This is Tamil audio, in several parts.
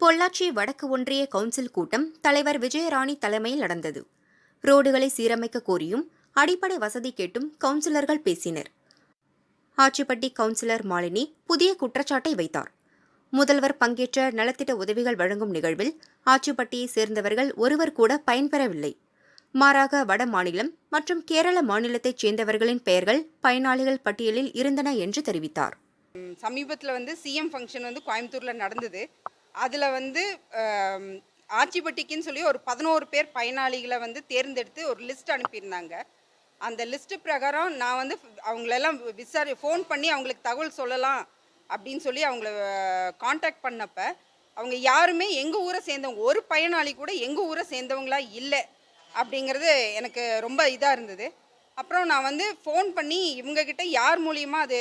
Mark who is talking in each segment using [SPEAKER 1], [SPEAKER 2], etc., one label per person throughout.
[SPEAKER 1] பொள்ளாச்சி வடக்கு ஒன்றிய கவுன்சில் கூட்டம் தலைவர் விஜயராணி தலைமையில் நடந்தது. ரோடுகளை சீரமைக்க கோரியும் அடிப்படை வசதி கேட்டும் கவுன்சிலர்கள் பேசினர். ஆச்சிப்பட்டி கவுன்சிலர் மாலினி புதிய குற்றச்சாட்டை வைத்தார். முதல்வர் பங்கேற்ற நலத்திட்ட உதவிகள் வழங்கும் நிகழ்வில் ஆச்சிப்பட்டியை சேர்ந்தவர்கள் ஒருவர் கூட பயன்பெறவில்லை. மாறாக வட மாநிலம் மற்றும் கேரள மாநிலத்தைச் சேர்ந்தவர்களின் பெயர்கள் பயனாளிகள் பட்டியலில் இருந்தன என்று தெரிவித்தார்.
[SPEAKER 2] சமீபத்தில் வந்து சிஎம் ஃபங்க்ஷன் வந்து கோயம்புத்தூரில் நடந்தது. அதில் வந்து ஆச்சிப்பட்டிக்குன்னு சொல்லி ஒரு பதினோரு பேர் பயனாளிகளை வந்து தேர்ந்தெடுத்து ஒரு லிஸ்ட் அனுப்பியிருந்தாங்க. அந்த லிஸ்ட்டு பிரகாரம் நான் வந்து அவங்களெல்லாம் விசாரி ஃபோன் பண்ணி அவங்களுக்கு தகவல் சொல்லலாம் அப்படின்னு சொல்லி அவங்கள காண்டாக்ட் பண்ணப்ப அவங்க யாருமே எங்கள் ஊரை சேர்ந்தவங்க ஒரு பயனாளி கூட எங்கள் ஊரை சேர்ந்தவங்களா இல்லை அப்படிங்கிறது எனக்கு ரொம்ப இதாக இருந்தது. அப்புறம் நான் வந்து ஃபோன் பண்ணி இவங்கக்கிட்ட யார் மூலியமாக அது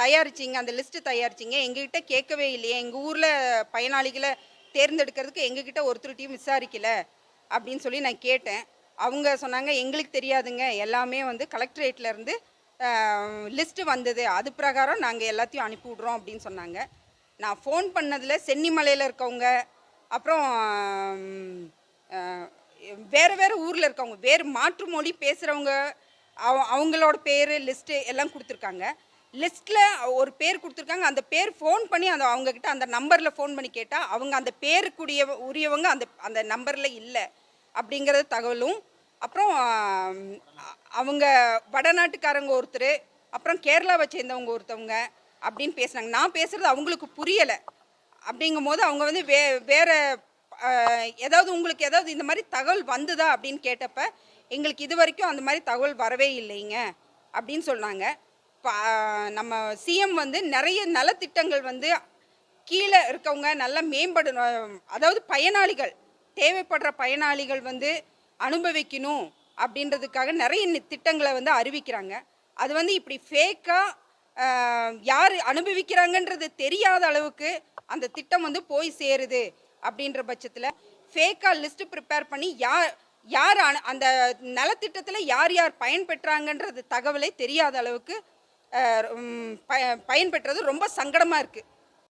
[SPEAKER 2] தயாரிச்சிங்க அந்த லிஸ்ட்டு தயாரிச்சிங்க. எங்ககிட்ட கேட்கவே இல்லையே. எங்கள் ஊரில் பயனாளிகளை தேர்ந்தெடுக்கிறதுக்கு எங்ககிட்ட ஒருத்தருட்டையும் விசாரிக்கல அப்படின்னு சொல்லி நான் கேட்டேன். அவங்க சொன்னாங்க எங்களுக்கு தெரியாதுங்க. எல்லாமே வந்து கலெக்டரேட்லேருந்து லிஸ்ட்டு வந்தது. அது பிரகாரம் நாங்கள் எல்லாத்தையும் அனுப்பி விட்றோம் அப்படின்னு சொன்னாங்க. நான் ஃபோன் பண்ணதில் சென்னிமலையில் இருக்கவங்க அப்புறம் வேறு வேறு ஊரில் இருக்கவங்க வேறு மாற்று மொழி பேசுகிறவங்க அவ அவங்களோட பேர் லிஸ்ட்டு எல்லாம் கொடுத்துருக்காங்க. லிஸ்ட்டில் ஒரு பேர் கொடுத்துருக்காங்க. அந்த பேர் ஃபோன் பண்ணி அந்த அவங்கக்கிட்ட அந்த நம்பரில் ஃபோன் பண்ணி கேட்டால் அவங்க அந்த பேருக்குரிய உரியவங்க அந்த அந்த நம்பரில் இல்லை அப்படிங்கிறது தகவலும் அப்புறம் அவங்க வடநாட்டுக்காரங்க ஒருத்தர் அப்புறம் கேரளாவை சேர்ந்தவங்க ஒருத்தவங்க அப்படின்னு பேசுனாங்க. நான் பேசுகிறது அவங்களுக்கு புரியலை. அப்படிங்கும் போது அவங்க வந்து வே வேறு ஏதாவது உங்களுக்கு ஏதாவது இந்த மாதிரி தகவல் வந்ததா அப்படின்னு கேட்டப்ப எங்களுக்கு இது வரைக்கும் அந்த மாதிரி தகவல் வரவே இல்லைங்க அப்படின்னு சொன்னாங்க. நம்ம சிஎம் வந்து நிறைய நலத்திட்டங்கள் வந்து கீழே இருக்கவங்க நல்லா மேம்படு அதாவது பயனாளிகள் தேவைப்படுற பயனாளிகள் வந்து அனுபவிக்கணும் அப்படின்றதுக்காக நிறைய திட்டங்களை வந்து அறிவிக்கிறாங்க. அது வந்து இப்படி ஃபேக்காக யார் அனுபவிக்கிறாங்கன்றது தெரியாத அளவுக்கு அந்த திட்டம் வந்து போய் சேருது அப்படின்ற பட்சத்தில் ஃபேக்காக லிஸ்ட்டு ப்ரிப்பேர் பண்ணி யார் யார் அந்த நலத்திட்டத்தில் யார் யார் பயன்பெற்றாங்கன்றது தகவலை தெரியாத அளவுக்கு பயன்பெற்றது ரொம்ப சங்கடமாக இருக்குது